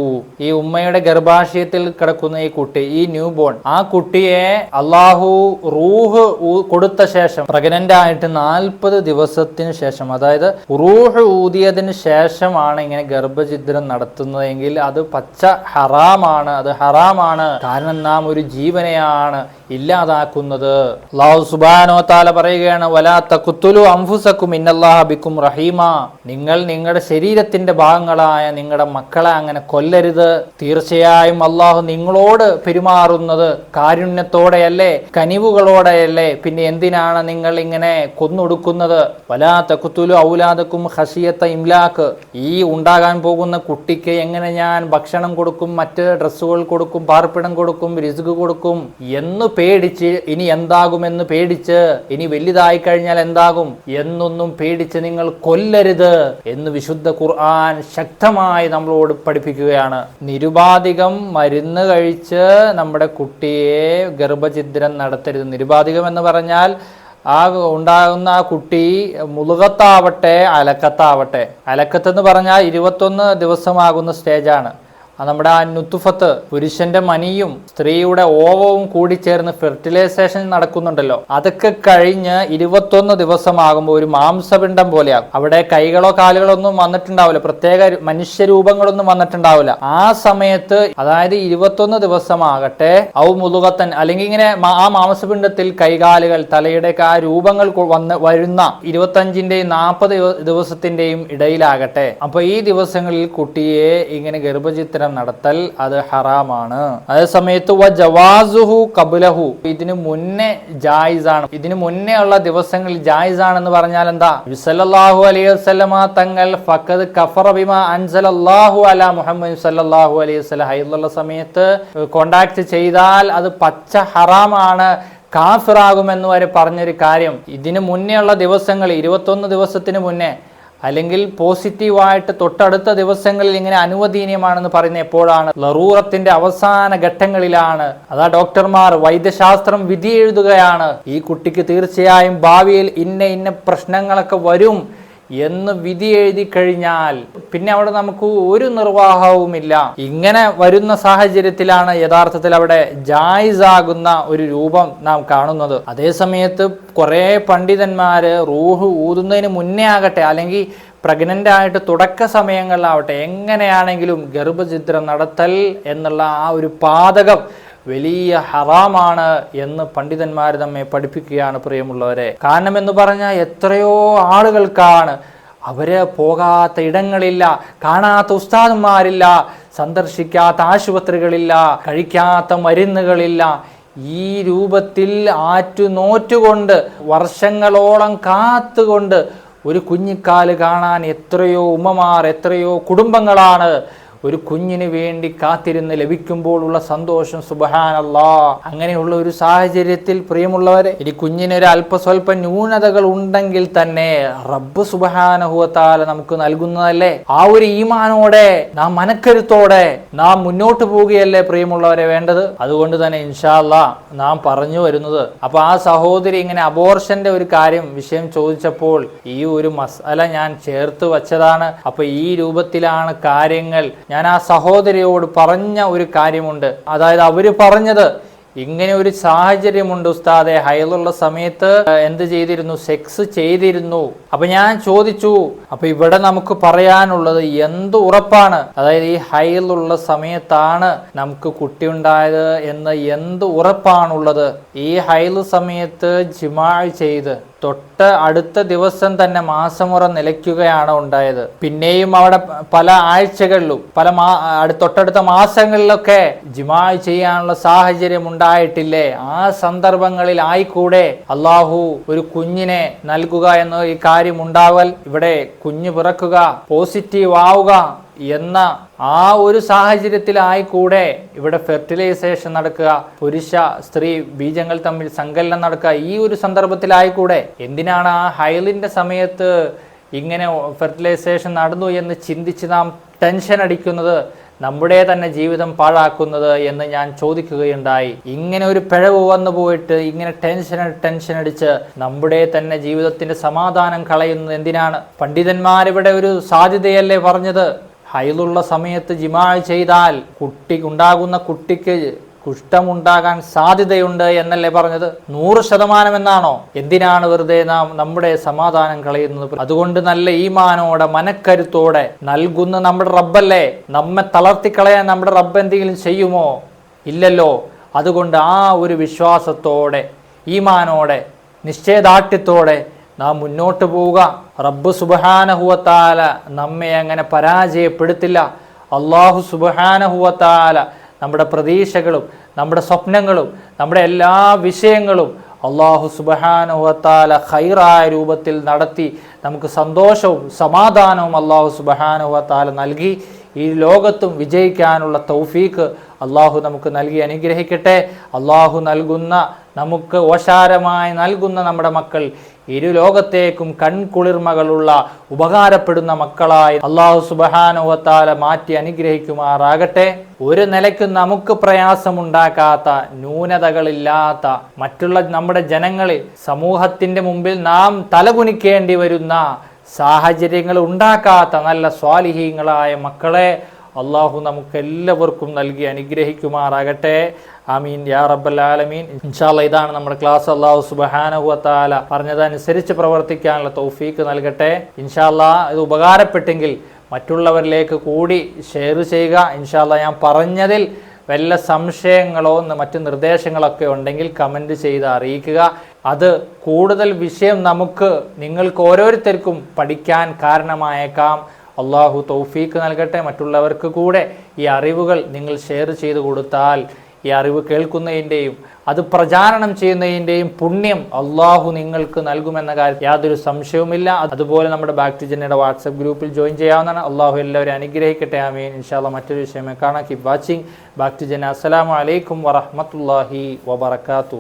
ഈ ഉമ്മയുടെ ഗർഭാശയത്തിൽ കിടക്കുന്ന ഈ കുട്ടി ഈ ന്യൂ ബോൺ ആ കുട്ടിയെ അള്ളാഹു റൂഹ് കൊടുത്ത ശേഷം പ്രഗ്നന്റ് ആയിട്ട് നാൽപ്പത് ദിവസത്തിന് ശേഷം അതായത് റൂഹ് ഊതിയതിന് ശേഷമാണ് ഇങ്ങനെ ഗർഭഛിദ്രം നടത്തുന്നതെങ്കിൽ അത് പച്ച ഹറാമാണ് അത് ഹറാമാണ്. കാരണം നാം ഒരു ജീവനെയാണ് ഇല്ലാതാക്കുന്നത്. അള്ളാഹു സുബാനോ താല പറയുകയാണ് വലാത്ത കുത്തുലു അംഫുസക്കും ഇന്നല്ലാഹ ബിക്കും റഹീമ. നിങ്ങൾ നിങ്ങളുടെ ശരീരത്തിന്റെ ഭാഗങ്ങളായ നിങ്ങളുടെ മക്കളെ അങ്ങനെ കൊല്ലരുത്. തീർച്ചയായും അള്ളാഹു നിങ്ങളോട് പെരുമാറുന്നത് കാരുണ്യത്തോടെയല്ലേ കനിവുകളോടെയല്ലേ? പിന്നെ എന്തിനാണ് നിങ്ങൾ ഇങ്ങനെ കൊന്നൊടുക്കുന്നത്? വലാത്ത കുത്തുലു ഔലാദക്കും ഹസിയത്ത ഇംലാക്ക്. ഈ ഉണ്ടാകാൻ പോകുന്ന കുട്ടിക്ക് എങ്ങനെ ഞാൻ ഭക്ഷണം കൊടുക്കും മറ്റ് ഡ്രസ്സുകൾ കൊടുക്കും പാർപ്പിടം കൊടുക്കും റിസ്ക് കൊടുക്കും എന്ന് പേടിച്ച് ഇനി എന്താകുമെന്ന് പേടിച്ച് ഇനി വലുതായി കഴിഞ്ഞാൽ എന്താകും? എന്നൊന്നും പേടിച്ച് നിങ്ങൾ കൊല്ലരുത് എന്ന് വിശുദ്ധ ഖുർആൻ ശക്തമായി നമ്മളോട് പഠിപ്പിക്കുകയാണ്. നിരുപാധികം മരുന്ന് കഴിച്ച് നമ്മുടെ കുട്ടിയെ ഗർഭഛിദ്രം നടത്തരുത്. നിരുപാധികം എന്ന് പറഞ്ഞാൽ ആ ഉണ്ടാകുന്ന ആ കുട്ടി മുളുകത്താവട്ടെ അലക്കത്താവട്ടെ. അലക്കത്തെന്ന് പറഞ്ഞാൽ ഇരുപത്തൊന്ന് ദിവസമാകുന്ന സ്റ്റേജാണ് നമ്മുടെ ആ നുത്തുഫത്ത് പുരുഷന്റെ മനിയും സ്ത്രീയുടെ ഓവവും കൂടി ചേർന്ന് ഫെർട്ടിലൈസേഷൻ നടക്കുന്നുണ്ടല്ലോ. അതൊക്കെ കഴിഞ്ഞ് ഇരുപത്തൊന്ന് ദിവസമാകുമ്പോൾ ഒരു മാംസപിണ്ഡം പോലെയാകും അവിടെ കൈകളോ കാലുകളോ ഒന്നും വന്നിട്ടുണ്ടാവില്ല. പ്രത്യേക മനുഷ്യരൂപങ്ങളൊന്നും വന്നിട്ടുണ്ടാവില്ല. ആ സമയത്ത് അതായത് ഇരുപത്തൊന്ന് ദിവസമാകട്ടെ ഔ മുതുകത്തൻ അല്ലെങ്കിൽ ഇങ്ങനെ ആ മാംസപിണ്ഡത്തിൽ കൈകാലുകൾ തലയുടെ ആ രൂപങ്ങൾ വന്ന് വരുന്ന ഇരുപത്തഞ്ചിന്റെയും നാൽപ്പത് ദിവസത്തിന്റെയും ഇടയിലാകട്ടെ. അപ്പൊ ഈ ദിവസങ്ങളിൽ കുട്ടിയെ ഇങ്ങനെ ഗർഭചിത്രം നടത്തൽ അത് ഹറാമാണ്. അതേ സമയത്ത് വ ജവാസുഹു കബുലഹു. ഇതിനു മുന്നേ ജായിസാണ്. ഇതിനു മുന്നേ ഉള്ള ദിവസങ്ങളിൽ ജായിസാണെന്ന് പറഞ്ഞാൽ എന്താ? സല്ലല്ലാഹു അലൈഹി വസല്ലമ തങ്ങൾ ഫഖദ് കഫറ ബിമ അൻസലല്ലാഹു അലാ മുഹമ്മദ് സല്ലല്ലാഹു അലൈഹി വസല്ലം ഹൈദുള്ള സമയത്ത് കോണ്ടാക്ട് ചെയ്താൽ അത് പച്ച ഹറാമാണ് കാഫിറാകുമെന്ന് വരെ പറഞ്ഞൊരു കാര്യം. ഇതിനു മുന്നേ ഉള്ള ദിവസങ്ങൾ ഇരുപത്തൊന്ന് ദിവസത്തിന് മുന്നേ അല്ലെങ്കിൽ പോസിറ്റീവായിട്ട് തൊട്ടടുത്ത ദിവസങ്ങളിൽ ഇങ്ങനെ അനുവദനീയമാണെന്ന് പറയുന്ന എപ്പോഴാണ്? ലറൂറത്തിന്റെ അവസാന ഘട്ടങ്ങളിലാണ്. അതാ ഡോക്ടർമാർ വൈദ്യശാസ്ത്രം വിധി എഴുതുകയാണ് ഈ കുട്ടിക്ക് തീർച്ചയായും ഭാവിയിൽ ഇന്ന ഇന്ന പ്രശ്നങ്ങളൊക്കെ വരും. എന്ന് വിധി എഴുതി കഴിഞ്ഞാൽ പിന്നെ അവിടെ നമുക്ക് ഒരു നിർവാഹവുമില്ല. ഇങ്ങനെ വരുന്ന സാഹചര്യത്തിലാണ് യഥാർത്ഥത്തിൽ അവിടെ ജായിസ് ആകുന്ന ഒരു രൂപം നാം കാണുന്നത്. അതേ സമയത്ത് കുറേ പണ്ഡിതന്മാര് റൂഹ് ഊതുന്നതിന് മുന്നേ ആകട്ടെ അല്ലെങ്കിൽ പ്രഗ്നന്റ് ആയിട്ട് തുടക്ക സമയങ്ങളിലാവട്ടെ എങ്ങനെയാണെങ്കിലും ഗർഭചിത്രം നടത്തൽ എന്നുള്ള ആ ഒരു പാതകം വലിയ ഹറാമാണ് എന്ന് പണ്ഡിതന്മാർ നമ്മെ പഠിപ്പിക്കുകയാണ് പ്രിയമുള്ളവരെ. കാരണം എന്ന് പറഞ്ഞാൽ എത്രയോ ആളുകൾക്കാണ് അവർ പോകാത്ത ഇടങ്ങളില്ല കാണാത്ത ഉസ്താദന്മാരില്ല സന്ദർശിക്കാത്ത ആശുപത്രികളില്ല കഴിക്കാത്ത മരുന്നുകളില്ല. ഈ രൂപത്തിൽ ആറ്റുനോറ്റുകൊണ്ട് വർഷങ്ങളോളം കാത്തുകൊണ്ട് ഒരു കുഞ്ഞിക്കാൽ കാണാൻ എത്രയോ ഉമ്മമാർ എത്രയോ കുടുംബങ്ങളാണ് ഒരു കുഞ്ഞിന് വേണ്ടി കാത്തിരുന്ന് ലഭിക്കുമ്പോഴുള്ള സന്തോഷം സുബഹാനല്ലാ. അങ്ങനെയുള്ള ഒരു സാഹചര്യത്തിൽ പ്രിയമുള്ളവരെ ഇനി കുഞ്ഞിനൊരു അല്പസ്വല്പ ന്യൂനതകൾ ഉണ്ടെങ്കിൽ തന്നെ റബ്ബ് സുബഹാനഹുവത്താല നമുക്ക് നൽകുന്നതല്ലേ? ആ ഒരു ഈമാനോടെ നാം മനക്കരുത്തോടെ നാം മുന്നോട്ട് പോവുകയല്ലേ പ്രിയമുള്ളവരെ വേണ്ടത്? അതുകൊണ്ട് തന്നെ ഇൻഷാല്ല നാം പറഞ്ഞു വരുന്നത്. അപ്പൊ ആ സഹോദരി ഇങ്ങനെ അബോർഷന്റെ ഒരു കാര്യം വിഷയം ചോദിച്ചപ്പോൾ ഈ ഒരു മസാല ഞാൻ ചേർത്ത് വച്ചതാണ്. അപ്പൊ ഈ രൂപത്തിലാണ് കാര്യങ്ങൾ ഞാൻ ആ സഹോദരിയോട് പറഞ്ഞ ഒരു കാര്യമുണ്ട്. അതായത് അവർ പറഞ്ഞത് ഇങ്ങനെ ഒരു സാഹചര്യമുണ്ട് ഉസ്താദെ ഹയലുള്ള സമയത്ത് എന്ത് ചെയ്തിരുന്നു? സെക്സ് ചെയ്തിരുന്നു. അപ്പൊ ഞാൻ ചോദിച്ചു അപ്പൊ ഇവിടെ നമുക്ക് പറയാനുള്ളത് എന്ത് ഉറപ്പാണ്? അതായത് ഈ ഹയലുള്ള സമയത്താണ് നമുക്ക് കുട്ടി ഉണ്ടായത് എന്ന് എന്ത് ഉറപ്പാണുള്ളത്? ഈ ഹൈൽ സമയത്ത് ജിമാഴ് ചെയ്ത് തൊട്ട് അടുത്ത ദിവസം തന്നെ മാസമുറ നിലയ്ക്കുകയാണ് ഉണ്ടായത്. പിന്നെയും അവിടെ പല ആഴ്ചകളിലും പല മാ തൊട്ടടുത്ത മാസങ്ങളിലൊക്കെ ജിമാ ചെയ്യാനുള്ള സാഹചര്യം ഉണ്ടായിട്ടില്ലേ? ആ സന്ദർഭങ്ങളിൽ ആയിക്കൂടെ അള്ളാഹു ഒരു കുഞ്ഞിനെ നൽകുക എന്ന ഈ കാര്യം ഉണ്ടാവൽ ഇവിടെ കുഞ്ഞു പിറക്കുക പോസിറ്റീവ് ആവുക എന്ന ആ ഒരു സാഹചര്യത്തിലായിക്കൂടെ ഇവിടെ ഫെർട്ടിലൈസേഷൻ നടക്കുക പുരുഷ സ്ത്രീ ബീജങ്ങൾ തമ്മിൽ സങ്കലനം നടക്കുക ഈ ഒരു സന്ദർഭത്തിലായിക്കൂടെ എന്തിനാണ് ആ ഹൈലിന്റെ സമയത്ത് ഇങ്ങനെ ഫെർട്ടിലൈസേഷൻ നടന്നു എന്ന് ചിന്തിച്ച് നാം ടെൻഷൻ അടിക്കുന്നത് നമ്മുടെ തന്നെ ജീവിതം പാഴാക്കുന്നത് എന്ന് ഞാൻ ചോദിക്കുകയുണ്ടായി. ഇങ്ങനെ ഒരു പിഴവ് വന്നു പോയിട്ട് ഇങ്ങനെ ടെൻഷൻ ടെൻഷൻ അടിച്ച് നമ്മുടെ തന്നെ ജീവിതത്തിന്റെ സമാധാനം കളയുന്നത് എന്തിനാണ്? പണ്ഡിതന്മാരിവിടെ ഒരു സാധ്യതയല്ലേ പറഞ്ഞത്? ഹൈലുള്ള സമയത്ത് ജിമാ ചെയ്താൽ കുട്ടി ഉണ്ടാകുന്ന കുട്ടിക്ക് കുഷ്ഠമുണ്ടാകാൻ സാധ്യതയുണ്ട് എന്നല്ലേ പറഞ്ഞത്? നൂറ് ശതമാനം എന്നാണോ എന്തിനാണ് വെറുതെ നാം നമ്മുടെ സമാധാനം കളയുന്നത്? അതുകൊണ്ട് നല്ല ഈമാനോടെ മനക്കരുത്തോടെ നൽകുന്ന നമ്മുടെ റബ്ബല്ലേ? നമ്മെ തളർത്തിക്കളയാൻ നമ്മുടെ റബ്ബ് എന്തെങ്കിലും ചെയ്യുമോ? ഇല്ലല്ലോ. അതുകൊണ്ട് ആ ഒരു വിശ്വാസത്തോടെ ഈമാനോടെ നിശ്ചയദാർഢ്യത്തോടെ നാം മുന്നോട്ട് പോവുക. റബ്ബ് സുബഹാനഹുവത്താല നമ്മെ അങ്ങനെ പരാജയപ്പെടുത്തില്ല. അള്ളാഹു സുബഹാനഹുവത്താല നമ്മുടെ പ്രതീക്ഷകളും നമ്മുടെ സ്വപ്നങ്ങളും നമ്മുടെ എല്ലാ വിഷയങ്ങളും അള്ളാഹു സുബഹാനുഹത്താല ഹൈറായ രൂപത്തിൽ നടത്തി നമുക്ക് സന്തോഷവും സമാധാനവും അള്ളാഹു സുബഹാനുഹത്താല നൽകി. ഈ ലോകത്തും വിജയിക്കാനുള്ള തൗഫീക്ക് അള്ളാഹു നമുക്ക് നൽകി അനുഗ്രഹിക്കട്ടെ. അള്ളാഹു നൽകുന്ന നമുക്ക് ഓശാരമായി നൽകുന്ന നമ്മുടെ മക്കൾ ഇരു ലോകത്തേക്കും കൺകുളിർമകളുള്ള ഉപകാരപ്പെടുന്ന മക്കളായി അള്ളാഹു സുബഹാനുവത്താല മാറ്റി അനുഗ്രഹിക്കുമാറാകട്ടെ. ഒരു നിലയ്ക്ക് നമുക്ക് പ്രയാസമുണ്ടാക്കാത്ത ന്യൂനതകളില്ലാത്ത മറ്റുള്ള നമ്മുടെ ജനങ്ങളിൽ സമൂഹത്തിന്റെ മുമ്പിൽ നാം തലകുനിക്കേണ്ടി വരുന്ന സാഹചര്യങ്ങൾ ഉണ്ടാക്കാത്ത നല്ല സ്വാലിഹീങ്ങളായ മക്കളെ അള്ളാഹു നമുക്കെല്ലാവർക്കും നൽകി അനുഗ്രഹിക്കുമാറാകട്ടെ. ആമീൻ. യാ റബ്ബൽ ആലമീൻ. ഇൻഷാല്ല ഇതാണ് നമ്മുടെ ക്ലാസ്. അള്ളാഹു സുബഹാനഹുവത്താല പറഞ്ഞതനുസരിച്ച് പ്രവർത്തിക്കാനുള്ള തൗഫീക്ക് നൽകട്ടെ. ഇൻഷാല്ല ഇത് ഉപകാരപ്പെട്ടെങ്കിൽ മറ്റുള്ളവരിലേക്ക് കൂടി ഷെയർ ചെയ്യുക. ഇൻഷാല്ല ഞാൻ പറഞ്ഞതിൽ വല്ല സംശയങ്ങളോ മറ്റു നിർദ്ദേശങ്ങളൊക്കെ ഉണ്ടെങ്കിൽ കമന്റ് ചെയ്ത് അറിയിക്കുക. അത് കൂടുതൽ വിഷയം നമുക്ക് നിങ്ങൾക്ക് ഓരോരുത്തർക്കും പഠിക്കാൻ കാരണമായേക്കാം. അള്ളാഹു തൗഫീക്ക് നൽകട്ടെ. മറ്റുള്ളവർക്ക് കൂടെ ഈ അറിവുകൾ നിങ്ങൾ ഷെയർ ചെയ്തു കൊടുത്താൽ ഈ അറിവ് കേൾക്കുന്നതിന്റെയും അത് പ്രചാരണം ചെയ്യുന്നതിന്റെയും പുണ്യം അള്ളാഹു നിങ്ങൾക്ക് നൽകുമെന്ന കാര്യം യാതൊരു സംശയവുമില്ല. അതുപോലെ നമ്മുടെ ബാക്ടിജനയുടെ വാട്സപ്പ് ഗ്രൂപ്പിൽ ജോയിൻ ചെയ്യാവുന്നതാണ്. അള്ളാഹു എല്ലാവരും അനുഗ്രഹിക്കട്ടെ. ആമീൻ. ഇൻഷാല്ല മറ്റൊരു വിഷയമേ കാണാം. കീപ് വാച്ചിങ് ബാക്ടിജന അസ്സലാമലൈക്കും വറഹമത്തല്ലാഹി വബർക്കാത്തു